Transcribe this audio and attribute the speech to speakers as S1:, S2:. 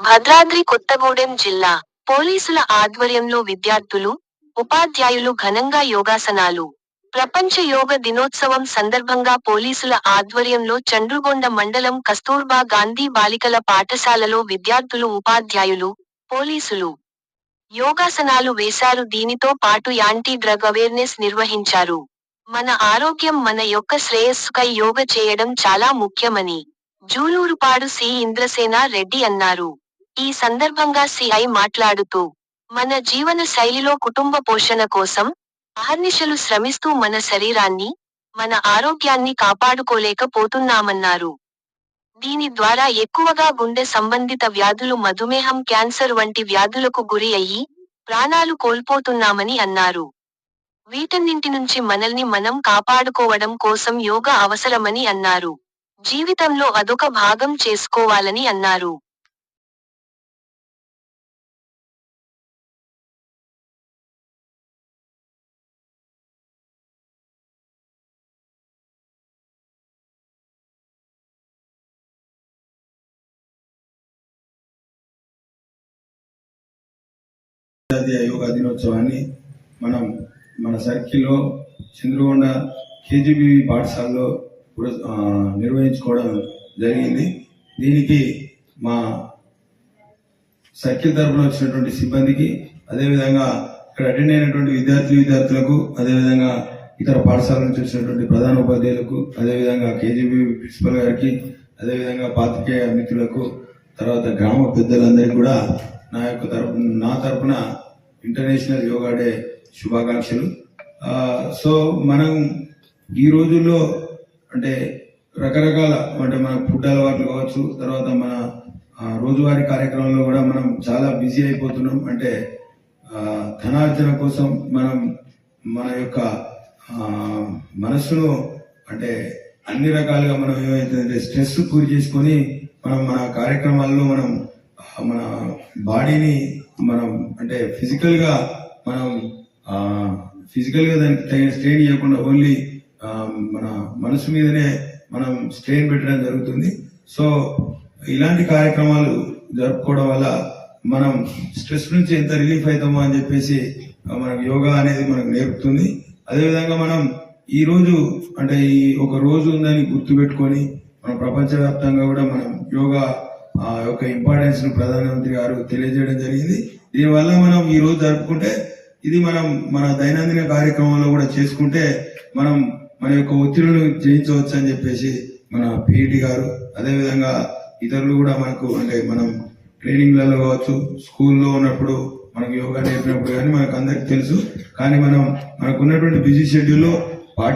S1: భద్రాద్రి కొత్తగూడెం జిల్లా పోలీసుల ఆధ్వర్యంలో విద్యార్థులు ఉపాధ్యాయులు ఘనంగా యోగాసనాలు. ప్రపంచ యోగ దినోత్సవం సందర్భంగా పోలీసుల ఆధ్వర్యంలో చండ్రుగొండ మండలం కస్తూర్బా గాంధీ బాలికల పాఠశాలలో విద్యార్థులు ఉపాధ్యాయులు పోలీసులు యోగాసనాలు వేశారు. దీనితో పాటు యాంటీ డ్రగ్ అవేర్నెస్ నిర్వహించారు. మన ఆరోగ్యం మన యొక్క శ్రేయస్సుకై యోగ చేయడం చాలా ముఖ్యమని జూలూరుపాడు సి. ఇంద్రసేన రెడ్డి అన్నారు. ఈ సందర్భంగా సిఐ మాట్లాడుతూ మన జీవన శైలిలో కుటుంబ పోషణ కోసం అహర్నిశలు శ్రమిస్తూ మన శరీరాన్ని మన ఆరోగ్యాన్ని కాపాడుకోలేకపోతున్నామన్నారు. దీని ద్వారా ఎక్కువగా గుండె సంబంధిత వ్యాధులు మధుమేహం క్యాన్సర్ వంటి వ్యాధులకు గురి అయ్యి ప్రాణాలు కోల్పోతున్నామని అన్నారు. వీటన్నింటి నుంచి మనల్ని మనం కాపాడుకోవడం కోసం యోగా అవసరమని అన్నారు. జీవితంలో అదొక భాగం చేసుకోవాలని అన్నారు.
S2: అంతర్జాతీయ యోగా దినోత్సవాన్ని మనం మన సర్కిల్లో చంద్రగొండ కేజీబీ పాఠశాలలో నిర్వహించుకోవడం జరిగింది. దీనికి మా సర్కిల్ తరఫున వచ్చినటువంటి సిబ్బందికి అదేవిధంగా ఇక్కడ అటెండ్ అయినటువంటి విద్యార్థి విద్యార్థులకు అదేవిధంగా ఇతర పాఠశాల నుంచి వచ్చినటువంటి ప్రధాన ఉపాధ్యాయులకు అదేవిధంగా కేజీబీ ప్రిన్సిపల్ గారికి అదేవిధంగా పాతికేయ మిత్రులకు తర్వాత గ్రామ పెద్దలందరికీ కూడా నా యొక్క తరపు నా తరపున ఇంటర్నేషనల్ యోగా డే శుభాకాంక్షలు. సో మనం ఈ రోజుల్లో అంటే రకరకాల అంటే మన ఫుడ్ అలవాట్లు కావచ్చు తర్వాత మన రోజువారి రోజువారీ కార్యక్రమంలో కూడా మనం చాలా బిజీ అయిపోతున్నాం. అంటే ధనార్జన కోసం మనం మన యొక్క ఆ, మనస్సును అంటే అన్ని రకాలుగా మనం ఏమైతుందంటే స్ట్రెస్ పూరి చేసుకొని మనం మన కార్యక్రమాల్లో మనం మన బాడీని మనం అంటే ఫిజికల్గా మనం ఫిజికల్గా దానికి తగిన స్ట్రెయిన్ ఇవ్వకుండా ఓన్లీ మన మనసు మీదనే మనం స్ట్రెయిన్ పెట్టడం జరుగుతుంది. సో ఇలాంటి కార్యక్రమాలు జరుపుకోవడం వల్ల మనం స్ట్రెస్ నుంచి ఎంత రిలీఫ్ అవుతామో అని చెప్పేసి మనకు యోగా అనేది మనకు నేర్పుతుంది. అదేవిధంగా మనం ఈ రోజు అంటే ఈ ఒక రోజు ఉందని గుర్తుపెట్టుకొని మన ప్రపంచవ్యాప్తంగా కూడా మనం యోగా ఆ యొక్క ఇంపార్టెన్స్ను ప్రధానమంత్రి గారు తెలియజేయడం జరిగింది. దీనివల్ల మనం ఈ రోజు జరుపుకుంటే ఇది మనం మన దైనందిన కార్యక్రమంలో కూడా చేసుకుంటే మనం మన యొక్క ఒత్తిడిని జయించవచ్చు అని చెప్పేసి మన పిఈటి గారు అదేవిధంగా ఇతరులు కూడా మనకు అంటే మనం ట్రైనింగ్లలో కావచ్చు స్కూల్లో ఉన్నప్పుడు మనకు యోగా నేర్పినప్పుడు కానీ మనకు అందరికి తెలుసు. కానీ మనం మనకు ఉన్నటువంటి బిజీ షెడ్యూల్లో పాటి